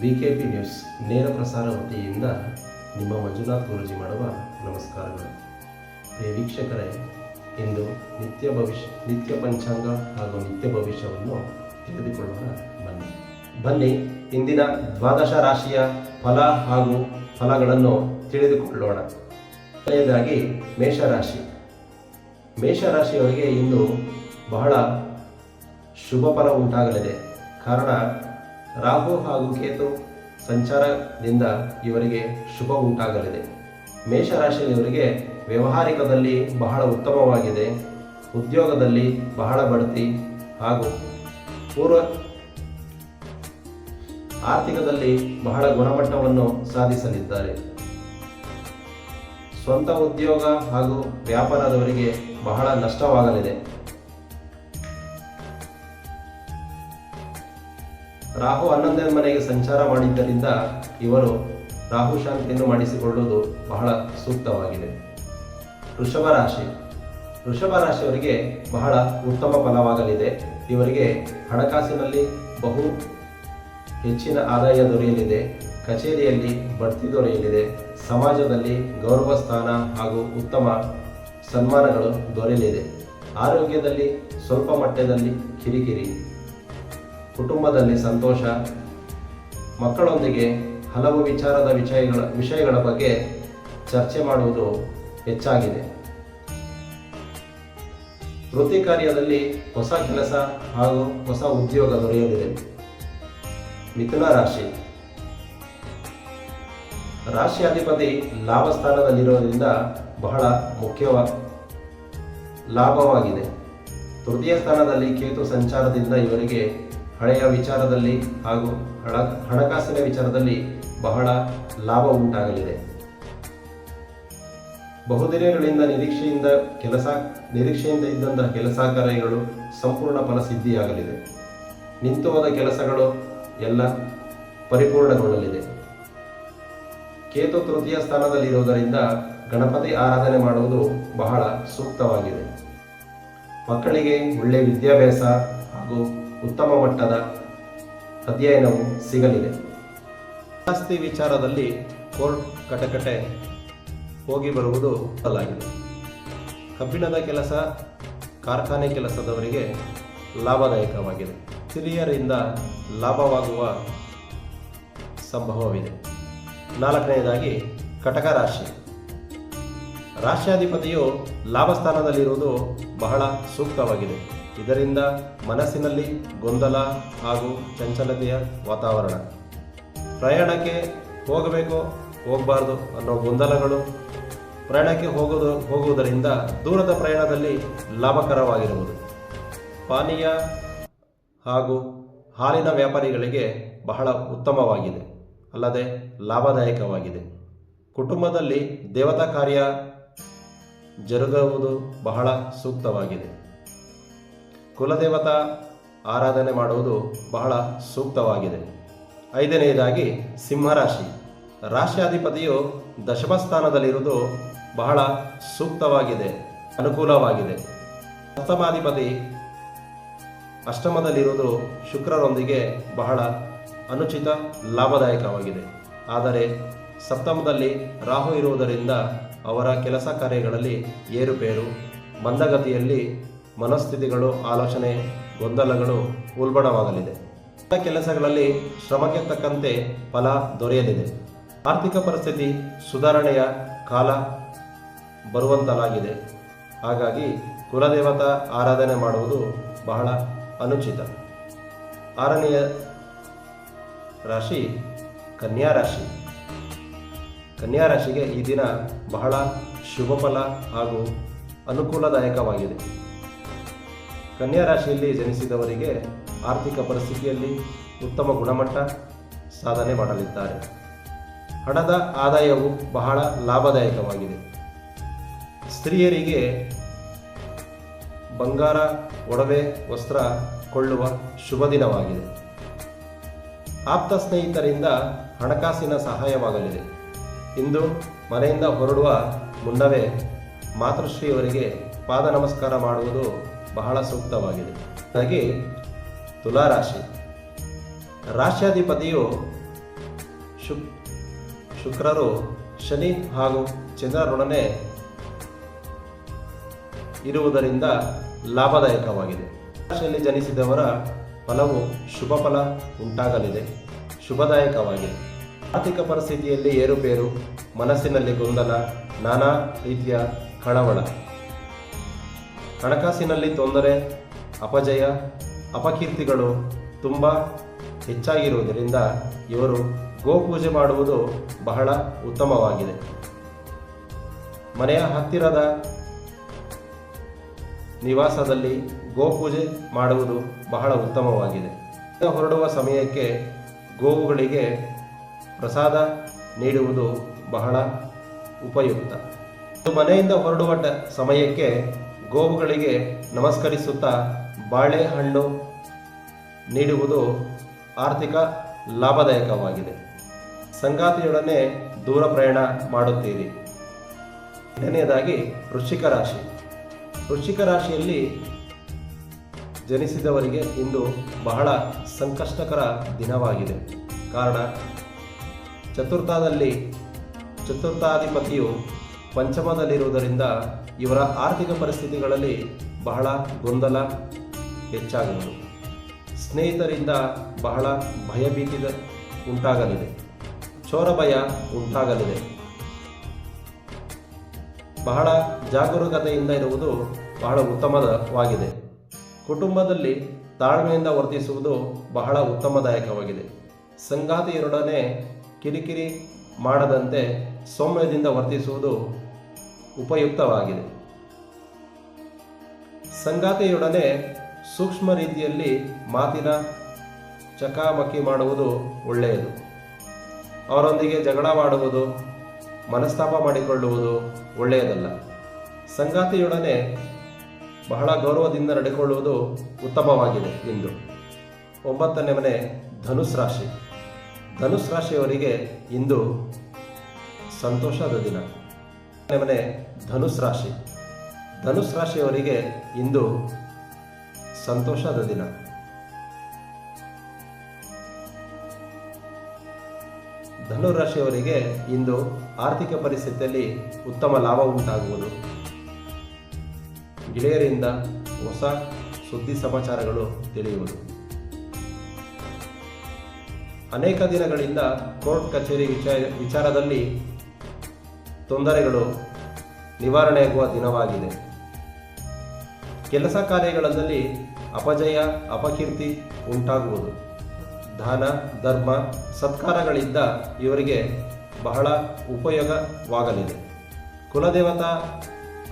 BKP news ನೇರ ಪ್ರಸಾರ ವತಿಯಿಂದ ನಿಮ್ಮ ಮಂಜುನಾಥ್ ಗುರುಜಿ ಮಾಡುವ ನಮಸ್ಕಾರಗಳು. ಪ್ರಿಯ ವೀಕ್ಷಕರೇ, ಇಂದು ನಿತ್ಯ ಭವಿಷ್ಯ, ನಿತ್ಯ ಪಂಚಾಂಗ ಹಾಗೂ ನಿತ್ಯ ಭವಿಷ್ಯವನ್ನು ತಿಳಿದುಕೊಳ್ಳೋಣ. ಬನ್ನಿ. ಬನ್ನಿ, ಇಂದಿನ ದ್ವಾದಶ ರಾಶಿಯ ಫಲ ಹಾಗೂ ಫಲಗಳನ್ನು ತಿಳಿದುಕೊಳ್ಳೋಣ. ಮೊದಲನೇದಾಗಿ ಮೇಷರಾಶಿ. ಮೇಷರಾಶಿಯವರಿಗೆ ಇಂದು ಬಹಳ ಶುಭ ಫಲ ಉಂಟಾಗಲಿದೆ. ಕಾರಣ ರಾಹು ಹಾಗೂ ಕೇತು ಸಂಚಾರದಿಂದ ಇವರಿಗೆ ಶುಭ ಉಂಟಾಗಲಿದೆ. ಮೇಷರಾಶಿಯವರಿಗೆ ವ್ಯವಹಾರಿಕದಲ್ಲಿ ಬಹಳ ಉತ್ತಮವಾಗಿದೆ. ಉದ್ಯೋಗದಲ್ಲಿ ಬಹಳ ಬಡ್ತಿ ಹಾಗೂ ಪೂರ್ವ ಆರ್ಥಿಕದಲ್ಲಿ ಬಹಳ ಗುಣಮಟ್ಟವನ್ನು ಸಾಧಿಸಲಿದ್ದಾರೆ. ಸ್ವಂತ ಉದ್ಯೋಗ ಹಾಗೂ ವ್ಯಾಪಾರದವರಿಗೆ ಬಹಳ ನಷ್ಟವಾಗಲಿದೆ. ರಾಹು ಹನ್ನೊಂದನೇ ಮನೆಗೆ ಸಂಚಾರ ಮಾಡಿದ್ದರಿಂದ ಇವರು ರಾಹು ಶಾಂತಿಯನ್ನು ಮಾಡಿಸಿಕೊಳ್ಳುವುದು ಬಹಳ ಸೂಕ್ತವಾಗಿದೆ. ವೃಷಭ ರಾಶಿ. ವೃಷಭ ರಾಶಿಯವರಿಗೆ ಬಹಳ ಉತ್ತಮ ಫಲವಾಗಲಿದೆ. ಇವರಿಗೆ ಹಣಕಾಸಿನಲ್ಲಿ ಬಹು ಹೆಚ್ಚಿನ ಆದಾಯ ದೊರೆಯಲಿದೆ. ಕಚೇರಿಯಲ್ಲಿ ಬಡ್ತಿ ದೊರೆಯಲಿದೆ. ಸಮಾಜದಲ್ಲಿ ಗೌರವ ಸ್ಥಾನ ಹಾಗೂ ಉತ್ತಮ ಸನ್ಮಾನಗಳು ದೊರೆಯಲಿದೆ. ಆರೋಗ್ಯದಲ್ಲಿ ಸ್ವಲ್ಪ ಮಟ್ಟದಲ್ಲಿ ಕಿರಿಕಿರಿ. ಕುಟುಂಬದಲ್ಲಿ ಸಂತೋಷ, ಮಕ್ಕಳೊಂದಿಗೆ ಹಲವು ವಿಚಾರದ ವಿಷಯಗಳ ವಿಷಯಗಳ ಬಗ್ಗೆ ಚರ್ಚೆ ಮಾಡುವುದು ಹೆಚ್ಚಾಗಿದೆ. ವೃತ್ತಿ ಕಾರ್ಯದಲ್ಲಿ ಹೊಸ ಕೆಲಸ ಹಾಗೂ ಹೊಸ ಉದ್ಯೋಗ ದೊರೆಯಲಿದೆ. ಮಿಥುನ ರಾಶಿ. ರಾಶಿಯಾಧಿಪತಿ ಲಾಭ ಸ್ಥಾನದಲ್ಲಿರೋದ್ರಿಂದ ಬಹಳ ಮುಖ್ಯವ, ಲಾಭವಾಗಿದೆ. ತೃತೀಯ ಸ್ಥಾನದಲ್ಲಿ ಕೇತು ಸಂಚಾರದಿಂದ ಇವರಿಗೆ ಹಳೆಯ ವಿಚಾರದಲ್ಲಿ ಹಾಗೂ ಹಣ ಹಣಕಾಸಿನ ವಿಚಾರದಲ್ಲಿ ಬಹಳ ಲಾಭ ಉಂಟಾಗಲಿದೆ. ಬಹುದಿನಗಳಿಂದ ನಿರೀಕ್ಷೆಯಿಂದ ಕೆಲಸ, ನಿರೀಕ್ಷೆಯಿಂದ ಇದ್ದಂತಹ ಕೆಲಸ ಕಾರ್ಯಗಳು ಸಂಪೂರ್ಣ ಫಲಸಿದ್ಧಿಯಾಗಲಿದೆ. ನಿಂತು ಹೋದ ಕೆಲಸಗಳು ಎಲ್ಲ ಪರಿಪೂರ್ಣಗೊಳ್ಳಲಿದೆ. ಕೇತು ತೃತೀಯ ಸ್ಥಾನದಲ್ಲಿರುವುದರಿಂದ ಗಣಪತಿ ಆರಾಧನೆ ಮಾಡುವುದು ಬಹಳ ಸೂಕ್ತವಾಗಿದೆ. ಮಕ್ಕಳಿಗೆ ಒಳ್ಳೆಯ ವಿದ್ಯಾಭ್ಯಾಸ ಹಾಗೂ ಉತ್ತಮ ಮಟ್ಟದ ಅಧ್ಯಯನವು ಸಿಗಲಿದೆ. ಆಸ್ತಿ ವಿಚಾರದಲ್ಲಿ ಕೋರ್ಟ್ ಕಟಕಟೆ ಹೋಗಿ ಬರುವುದು ಬದಲಾಗಿದೆ ಕಬ್ಬಿಣದ ಕೆಲಸ, ಕಾರ್ಖಾನೆ ಕೆಲಸದವರಿಗೆ ಲಾಭದಾಯಕವಾಗಿದೆ. ಹಿರಿಯರಿಂದ ಲಾಭವಾಗುವ ಸಂಭವವಿದೆ. ನಾಲ್ಕನೆಯದಾಗಿ, ಕಟಕ ರಾಶಿ. ರಾಶ್ಯಾಧಿಪತಿಯು ಲಾಭ ಸ್ಥಾನದಲ್ಲಿರುವುದು ಬಹಳ ಸೂಕ್ತವಾಗಿದೆ. ಇದರಿಂದ ಮನಸ್ಸಿನಲ್ಲಿ ಗೊಂದಲ ಹಾಗೂ ಚಂಚಲತೆಯ ವಾತಾವರಣ. ಪ್ರಯಾಣಕ್ಕೆ ಹೋಗಬೇಕು ಹೋಗಬಾರ್ದು ಅನ್ನೋ ಗೊಂದಲಗಳು ಪ್ರಯಾಣಕ್ಕೆ ಹೋಗೋದು, ಹೋಗುವುದರಿಂದ ದೂರದ ಪ್ರಯಾಣದಲ್ಲಿ ಲಾಭಕರವಾಗಿರುವುದು. ಪಾನೀಯ ಹಾಗೂ ಹಾಲಿನ ವ್ಯಾಪಾರಿಗಳಿಗೆ ಬಹಳ ಉತ್ತಮವಾಗಿದೆ, ಅಲ್ಲದೆ ಲಾಭದಾಯಕವಾಗಿದೆ. ಕುಟುಂಬದಲ್ಲಿ ದೇವತಾ ಕಾರ್ಯ ಜರುಗುವುದು ಬಹಳ ಸೂಕ್ತವಾಗಿದೆ. ಕುಲದೇವತಾ ಆರಾಧನೆ ಮಾಡುವುದು ಬಹಳ ಸೂಕ್ತವಾಗಿದೆ. ಐದನೆಯದಾಗಿ ಸಿಂಹರಾಶಿ. ರಾಶ್ಯಾಧಿಪತಿಯು ದಶಮಸ್ಥಾನದಲ್ಲಿರುವುದು ಬಹಳ ಸೂಕ್ತವಾಗಿದೆ, ಅನುಕೂಲವಾಗಿದೆ. ಸಪ್ತಮಾಧಿಪತಿ ಅಷ್ಟಮದಲ್ಲಿರುವುದು ಶುಕ್ರರೊಂದಿಗೆ ಬಹಳ ಅನುಚಿತ, ಲಾಭದಾಯಕವಾಗಿದೆ. ಆದರೆ ಸಪ್ತಮದಲ್ಲಿ ರಾಹು ಇರುವುದರಿಂದ ಅವರ ಕೆಲಸ ಕಾರ್ಯಗಳಲ್ಲಿ ಏರುಪೇರು, ಮಂದಗತಿಯಲ್ಲಿ ಮನಸ್ಥಿತಿಗಳು, ಆಲೋಚನೆ, ಗೊಂದಲಗಳು ಉಲ್ಬಣವಾಗಲಿದೆ. ಕೆಲಸಗಳಲ್ಲಿ ಶ್ರಮಕ್ಕೆ ತಕ್ಕಂತೆ ಫಲ ದೊರೆಯಲಿದೆ. ಆರ್ಥಿಕ ಪರಿಸ್ಥಿತಿ ಸುಧಾರಣೆಯ ಕಾಲ ಬರುವಂತಲಾಗಿದೆ. ಹಾಗಾಗಿ ಕುಲದೇವತಾ ಆರಾಧನೆ ಮಾಡುವುದು ಬಹಳ ಅನುಚಿತ. ಆರನೆಯ ರಾಶಿ ಕನ್ಯಾ ರಾಶಿ. ಕನ್ಯಾ ರಾಶಿಗೆ ಈ ದಿನ ಬಹಳ ಶುಭ ಫಲ ಹಾಗೂ ಅನುಕೂಲದಾಯಕವಾಗಿದೆ. ಕನ್ಯಾ ರಾಶಿಯಲ್ಲಿ ಜನಿಸಿದವರಿಗೆ ಆರ್ಥಿಕ ಪರಿಸ್ಥಿತಿಯಲ್ಲಿ ಉತ್ತಮ ಗುಣಮಟ್ಟ ಸಾಧನೆ ಮಾಡಲಿದ್ದಾರೆ. ಹಣದ ಆದಾಯವು ಬಹಳ ಲಾಭದಾಯಕವಾಗಿದೆ. ಸ್ತ್ರೀಯರಿಗೆ ಬಂಗಾರ, ಒಡವೆ, ವಸ್ತ್ರ ಕೊಳ್ಳುವ ಶುಭ ದಿನವಾಗಿದೆ. ಆಪ್ತ ಸ್ನೇಹಿತರಿಂದ ಹಣಕಾಸಿನ ಸಹಾಯವಾಗಲಿದೆ. ಇಂದು ಮನೆಯಿಂದ ಹೊರಡುವ ಮುನ್ನವೇ ಮಾತೃಶ್ರೀಯವರಿಗೆ ಪಾದ ನಮಸ್ಕಾರ ಮಾಡುವುದು ಬಹಳ ಸೂಕ್ತವಾಗಿದೆ. ಹಾಗೆ ತುಲಾರಾಶಿ. ರಾಶ್ಯಾಧಿಪತಿಯು ಶುಕ್, ಶುಕ್ರರು ಶನಿ ಹಾಗೂ ಚಂದ್ರರೊಡನೆ ಇರುವುದರಿಂದ ಲಾಭದಾಯಕವಾಗಿದೆ. ರಾಶಿಯಲ್ಲಿ ಜನಿಸಿದವರ ಫಲವು ಶುಭ ಫಲ ಉಂಟಾಗಲಿದೆ. ಶುಭದಾಯಕವಾಗಿದೆ. ಆರ್ಥಿಕ ಪರಿಸ್ಥಿತಿಯಲ್ಲಿ ಏರುಪೇರು, ಮನಸ್ಸಿನಲ್ಲಿ ಗೊಂದಲ, ನಾನಾ ರೀತಿಯ ಕಳವಳ. ಹಣಕಾಸಿನಲ್ಲಿ ತೊಂದರೆ, ಅಪಜಯ, ಅಪಕೀರ್ತಿಗಳು ತುಂಬ ಹೆಚ್ಚಾಗಿರುವುದರಿಂದ ಇವರು ಗೋಪೂಜೆ ಮಾಡುವುದು ಬಹಳ ಉತ್ತಮವಾಗಿದೆ. ಮನೆಯ ಹತ್ತಿರದ ನಿವಾಸದಲ್ಲಿ ಗೋಪೂಜೆ ಮಾಡುವುದು ಬಹಳ ಉತ್ತಮವಾಗಿದೆ. ಹೊರಡುವ ಸಮಯಕ್ಕೆ ಗೋವುಗಳಿಗೆ ಪ್ರಸಾದ ನೀಡುವುದು ಬಹಳ ಉಪಯುಕ್ತ. ಮನೆಯಿಂದ ಹೊರಡುವ ಸಮಯಕ್ಕೆ ಗೋವುಗಳಿಗೆ ನಮಸ್ಕರಿಸುತ್ತಾ ಬಾಳೆಹಣ್ಣು ನೀಡುವುದು ಆರ್ಥಿಕ ಲಾಭದಾಯಕವಾಗಿದೆ. ಸಂಗಾತಿಯೊಡನೆ ದೂರ ಪ್ರಯಾಣ ಮಾಡುತ್ತೀರಿ. ಎರಡನೆಯದಾಗಿ ವೃಶ್ಚಿಕ ರಾಶಿ. ವೃಶ್ಚಿಕ ರಾಶಿಯಲ್ಲಿ ಜನಿಸಿದವರಿಗೆ ಇಂದು ಬಹಳ ಸಂಕಷ್ಟಕರ ದಿನವಾಗಿದೆ. ಕಾರಣ ಚತುರ್ಥದಲ್ಲಿ ಚತುರ್ಥಾಧಿಪತಿಯು ಪಂಚಮದಲ್ಲಿರುವುದರಿಂದ ಇವರ ಆರ್ಥಿಕ ಪರಿಸ್ಥಿತಿಗಳಲ್ಲಿ ಬಹಳ ಗೊಂದಲ ಹೆಚ್ಚಾಗುವುದು. ಸ್ನೇಹಿತರಿಂದ ಬಹಳ ಭಯಭೀತಿ ಉಂಟಾಗಲಿದೆ. ಚೋರ ಭಯ ಉಂಟಾಗಲಿದೆ. ಬಹಳ ಜಾಗರೂಕತೆಯಿಂದ ಇರುವುದು ಬಹಳ ಉತ್ತಮವಾಗಿದೆ. ಕುಟುಂಬದಲ್ಲಿ ತಾಳ್ಮೆಯಿಂದ ವರ್ತಿಸುವುದು ಬಹಳ ಉತ್ತಮದಾಯಕವಾಗಿದೆ. ಸಂಗಾತಿಯರೊಡನೆ ಕಿರಿಕಿರಿ ಮಾಡದಂತೆ ಸೌಮ್ಯದಿಂದ ವರ್ತಿಸುವುದು ಉಪಯುಕ್ತವಾಗಿದೆ. ಸಂಗಾತಿಯೊಡನೆ ಸೂಕ್ಷ್ಮ ರೀತಿಯಲ್ಲಿ ಮಾತಿನ ಚಕಾಮಕಿ ಮಾಡುವುದು ಒಳ್ಳೆಯದು. ಅವರೊಂದಿಗೆ ಜಗಳವಾಡುವುದು ಮನಸ್ತಾಪ ಮಾಡಿಕೊಳ್ಳುವುದು ಒಳ್ಳೆಯದಲ್ಲ. ಸಂಗಾತಿಯೊಡನೆ ಬಹಳ ಗೌರವದಿಂದ ನಡೆಕೊಳ್ಳುವುದು ಉತ್ತಮವಾಗಿದೆ ಇಂದು. ಒಂಬತ್ತನೇ ಮನೆ, ಧನುಸ್ ರಾಶಿ. ಧನುಸ್ ರಾಶಿಯವರಿಗೆ ಇಂದು ಸಂತೋಷದ ದಿನ. ಮನೆ ಧನುಸ್ ರಾಶಿ. ಧನುಸ್ ರಾಶಿಯವರಿಗೆ ಇಂದು ಸಂತೋಷದ ದಿನ. ಧನು ರಾಶಿಯವರಿಗೆ ಇಂದು ಆರ್ಥಿಕ ಪರಿಸ್ಥಿತಿಯಲ್ಲಿ ಉತ್ತಮ ಲಾಭ ಉಂಟಾಗುವುದು. ಗೆಳೆಯರಿಂದ ಹೊಸ ಸುದ್ದಿ ಸಮಾಚಾರಗಳು ತಿಳಿಯುವುದು. ಅನೇಕ ದಿನಗಳಿಂದ ಕೋರ್ಟ್ ಕಚೇರಿ ವಿಚಾರ ವಿಚಾರದಲ್ಲಿ ತೊಂದರೆಗಳು ನಿವಾರಣೆಯಾಗುವ ದಿನವಾಗಿದೆ. ಕೆಲಸ ಕಾರ್ಯಗಳಲ್ಲಿ ಅಪಜಯ, ಅಪಕೀರ್ತಿ ಉಂಟಾಗುವುದು. ದಾನ, ಧರ್ಮ ಸತ್ಕಾರಗಳಿಂದ ಇವರಿಗೆ ಬಹಳ ಉಪಯೋಗವಾಗಲಿದೆ. ಕುಲದೇವತಾ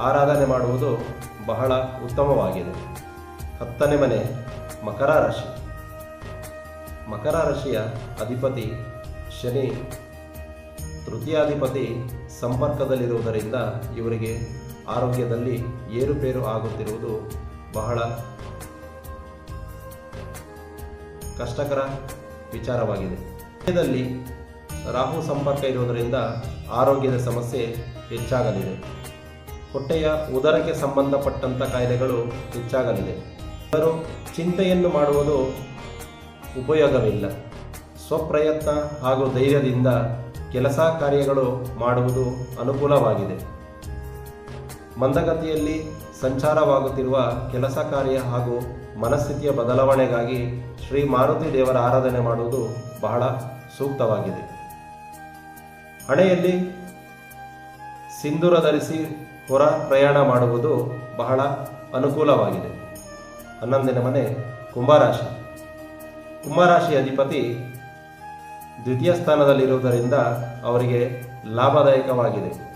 ಆರಾಧನೆ ಮಾಡುವುದು ಬಹಳ ಉತ್ತಮವಾಗಿದೆ. ಹತ್ತನೇ ಮನೆ, ಮಕರ ರಾಶಿ. ಮಕರ ರಾಶಿಯ ಅಧಿಪತಿ ಶನಿ ತೃತೀಯಾಧಿಪತಿ ಸಂಪರ್ಕದಲ್ಲಿರುವುದರಿಂದ ಇವರಿಗೆ ಆರೋಗ್ಯದಲ್ಲಿ ಏರುಪೇರು ಆಗುತ್ತಿರುವುದು ಬಹಳ ಕಷ್ಟಕರ ವಿಚಾರವಾಗಿದೆ. ಮಧ್ಯದಲ್ಲಿ ರಾಹು ಸಂಪರ್ಕ ಇರುವುದರಿಂದ ಆರೋಗ್ಯದ ಸಮಸ್ಯೆ ಹೆಚ್ಚಾಗಲಿದೆ. ಹೊಟ್ಟೆಯ ಉದರಕ್ಕೆ ಸಂಬಂಧಪಟ್ಟಂಥ ಕಾಯಿಲೆಗಳು ಹೆಚ್ಚಾಗಲಿದೆ. ಇವರು ಚಿಂತೆಯನ್ನು ಮಾಡುವುದು ಉಪಯೋಗವಿಲ್ಲ. ಸ್ವಪ್ರಯತ್ನ ಹಾಗೂ ಧೈರ್ಯದಿಂದ ಕೆಲಸ ಕಾರ್ಯಗಳು ಮಾಡುವುದು ಅನುಕೂಲವಾಗಿದೆ. ಮಂದಗತಿಯಲ್ಲಿ ಸಂಚಾರವಾಗುತ್ತಿರುವ ಕೆಲಸ ಕಾರ್ಯ ಹಾಗೂ ಮನಸ್ಥಿತಿಯ ಬದಲಾವಣೆಗಾಗಿ ಶ್ರೀ ಮಾರುತಿ ದೇವರ ಆರಾಧನೆ ಮಾಡುವುದು ಬಹಳ ಸೂಕ್ತವಾಗಿದೆ. ಹಣೆಯಲ್ಲಿ ಸಿಂಧೂರ ಧರಿಸಿ ಹೊರ ಪ್ರಯಾಣ ಮಾಡುವುದು ಬಹಳ ಅನುಕೂಲವಾಗಿದೆ. ಹನ್ನೊಂದನೇ ಮನೆ ಕುಂಭರಾಶಿ ಕುಂಭರಾಶಿ ಅಧಿಪತಿ ದ್ವಿತೀಯ ಸ್ಥಾನದಲ್ಲಿರುವುದರಿಂದ ಅವರಿಗೆ ಲಾಭದಾಯಕವಾಗಿದೆ.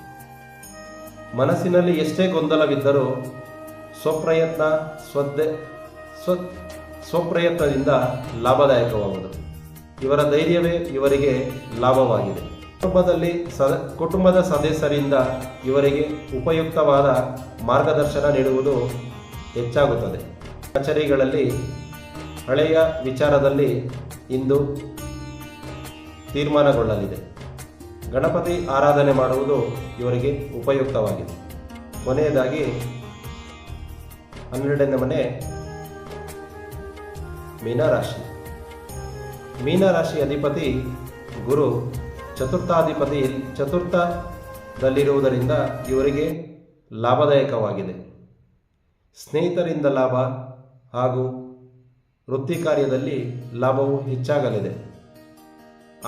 ಮನಸ್ಸಿನಲ್ಲಿ ಎಷ್ಟೇ ಗೊಂದಲವಿದ್ದರೂ ಸ್ವಪ್ರಯತ್ನ, ಸ್ವದ್ದೆ, ಸ್ವ, ಸ್ವಪ್ರಯತ್ನದಿಂದ ಲಾಭದಾಯಕವಾಗುವುದು. ಇವರ ಧೈರ್ಯವೇ ಇವರಿಗೆ ಲಾಭವಾಗಿದೆ. ಕುಟುಂಬದಲ್ಲಿ ಸದ ಕುಟುಂಬದ ಸದಸ್ಯರಿಂದ ಇವರಿಗೆ ಉಪಯುಕ್ತವಾದ ಮಾರ್ಗದರ್ಶನ ನೀಡುವುದು ಹೆಚ್ಚಾಗುತ್ತದೆ. ಕಚೇರಿಗಳಲ್ಲಿ ಹಳೆಯ ವಿಚಾರದಲ್ಲಿ ಇಂದು ತೀರ್ಮಾನಗೊಳ್ಳಲಿದೆ. ಗಣಪತಿ ಆರಾಧನೆ ಮಾಡುವುದು ಇವರಿಗೆ ಉಪಯುಕ್ತವಾಗಿದೆ. ಕೊನೆಯದಾಗಿ, ಹನ್ನೆರಡನೇ ಮನೆ, ಮೀನರಾಶಿ. ಮೀನರಾಶಿ ಅಧಿಪತಿ ಗುರು ಚತುರ್ಥಾಧಿಪತಿ ಚತುರ್ಥದಲ್ಲಿರುವುದರಿಂದ ಇವರಿಗೆ ಲಾಭದಾಯಕವಾಗಿದೆ. ಸ್ನೇಹಿತರಿಂದ ಲಾಭ ಹಾಗೂ ವೃತ್ತಿ ಕಾರ್ಯದಲ್ಲಿ ಲಾಭವು ಹೆಚ್ಚಾಗಲಿದೆ.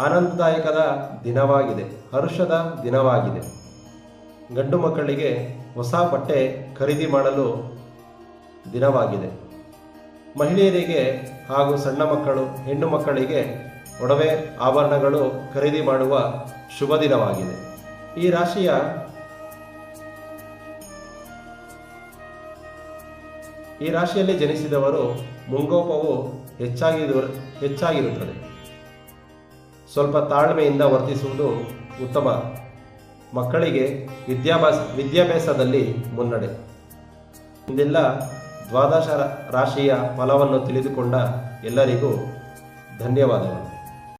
ಆನಂದದಾಯಕದ ದಿನವಾಗಿದೆ, ಹರ್ಷದ ದಿನವಾಗಿದೆ. ಗಂಡು ಮಕ್ಕಳಿಗೆ ಹೊಸ ಬಟ್ಟೆ ಖರೀದಿ ಮಾಡಲು ದಿನವಾಗಿದೆ. ಮಹಿಳೆಯರಿಗೆ ಹಾಗೂ ಸಣ್ಣ ಮಕ್ಕಳು, ಹೆಣ್ಣು ಮಕ್ಕಳಿಗೆ ಒಡವೆ ಆಭರಣಗಳು ಖರೀದಿ ಮಾಡುವ ಶುಭ ದಿನವಾಗಿದೆ. ಈ ರಾಶಿಯ ಈ ರಾಶಿಯಲ್ಲಿ ಜನಿಸಿದವರು ಮುಂಗೋಪವು ಹೆಚ್ಚಾಗಿ ಹೆಚ್ಚಾಗಿರುತ್ತದೆ. ಸ್ವಲ್ಪ ತಾಳ್ಮೆಯಿಂದ ವರ್ತಿಸುವುದು ಉತ್ತಮ. ಮಕ್ಕಳಿಗೆ ವಿದ್ಯಾಭ್ಯಾಸ, ವಿದ್ಯಾಭ್ಯಾಸದಲ್ಲಿ ಮುನ್ನಡೆ. ಇಂದೆಲ್ಲ ದ್ವಾದಶ ರಾಶಿಯ ಫಲವನ್ನು ತಿಳಿದುಕೊಂಡ ಎಲ್ಲರಿಗೂ ಧನ್ಯವಾದಗಳು.